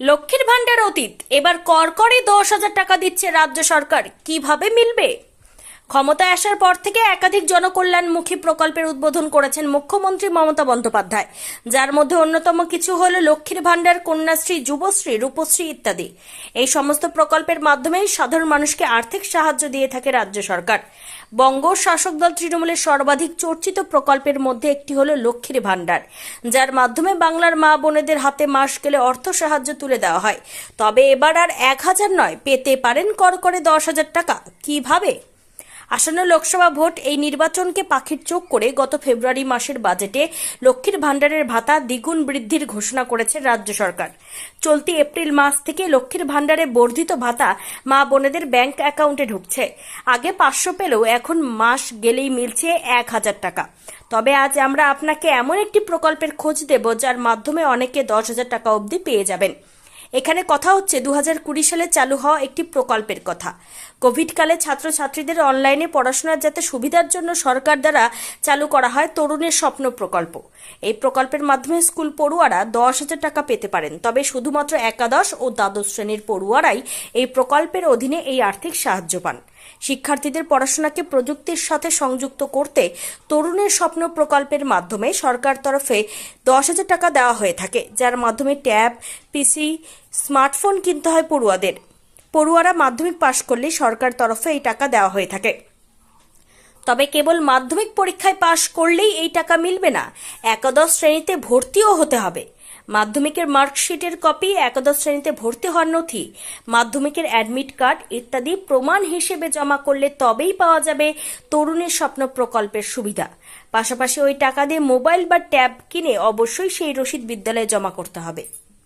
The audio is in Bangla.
লক্ষ্মীর ভাণ্ডার অতীত এবার কর করে দশ হাজার টাকা দিচ্ছে রাজ্য সরকার। কীভাবে মিলবে? ক্ষমতায় আসার পর থেকে একাধিক জনকল্যাণমুখী প্রকল্পের উদ্বোধন করেছেন মুখ্যমন্ত্রী মমতা বন্দ্যোপাধ্যায়। যার মধ্যে অন্যতম কিছু হল লক্ষ্মীর ভাণ্ডার, কন্যাশ্রী, যুবশ্রী, রূপশ্রী ইত্যাদি। এই সমস্ত প্রকল্পের মাধ্যমেই সাধারণ মানুষকে আর্থিক সাহায্য দিয়ে থাকে রাজ্য সরকার। বঙ্গ শাসক দল তৃণমূলের সর্বাধিক চর্চিত প্রকল্পের মধ্যে একটি হলো লক্ষ্মীর ভাণ্ডার, যার মাধ্যমে বাংলার মা বোনেদের হাতে মাস গেলে অর্থ সাহায্য তুলে দেওয়া হয়। তবে এবার আর এক হাজার নয়, পেতে পারেন কর করে দশ হাজার টাকা। কীভাবে? আসন্ন লোকসভা ভোট এই নির্বাচনকে পাখির চোখ করে গত ফেব্রুয়ারি মাসের বাজেটে লক্ষ্মীর ভাণ্ডারের ভাতা দ্বিগুণ বৃদ্ধির ঘোষণা করেছে রাজ্য সরকার। চলতি এপ্রিল মাস থেকে লক্ষ্মীর ভাণ্ডারে বর্ধিত ভাতা মা বোনেদের ব্যাংক অ্যাকাউন্টে ঢুকছে। আগে পাঁচশো পেলেও এখন মাস গেলেই মিলছে এক হাজার টাকা। তবে আজ আমরা আপনাকে এমন একটি প্রকল্পের খোঁজ দেব যার মাধ্যমে অনেকে দশ হাজার টাকা অবধি পেয়ে যাবেন। এখানে কথা হচ্ছে দু সালে চালু হওয়া একটি প্রকল্পের কথা। কোভিডকালে ছাত্রছাত্রীদের অনলাইনে পড়াশোনার যাতে সুবিধার জন্য সরকার দ্বারা চালু করা হয় তরুণের স্বপ্ন প্রকল্প। এই প্রকল্পের মাধ্যমে স্কুল পড়ুয়ারা দশ হাজার টাকা পেতে পারেন। তবে শুধুমাত্র একাদশ ও দ্বাদশ শ্রেণির পড়ুয়ারাই এই প্রকল্পের অধীনে এই আর্থিক সাহায্য পান। শিক্ষার্থীদের পড়াশোনাকে প্রযুক্তির সাথে সংযুক্ত করতে তরুণের স্বপ্ন প্রকল্পের মাধ্যমে সরকার তরফে দশ হাজার টাকা দেওয়া হয়ে থাকে, যার মাধ্যমে ট্যাব, পিসি, স্মার্টফোন কিনতে হয় পড়ুয়াদের। পড়ুয়ারা মাধ্যমিক পাশ করলে সরকার তরফে এই টাকা দেওয়া হয়ে থাকে। তবে কেবল মাধ্যমিক পরীক্ষায় পাশ করলেই এই টাকা মিলবে না, একাদশ শ্রেণীতে ভর্তিও হতে হবে। মাধ্যমিকের মার্কশিটের কপি একাদশ শ্রেণীতে ভর্তি হওয়ার নথি, মাধ্যমিকের অ্যাডমিট কার্ড ইত্যাদি প্রমাণ হিসেবে জমা করলে তবেই পাওয়া যাবে তরুণের স্বপ্ন প্রকল্পের সুবিধা। পাশাপাশি ওই টাকা দিয়ে মোবাইল বা ট্যাব কিনে অবশ্যই সেই রসিদ বিদ্যালয়ে জমা করতে হবে।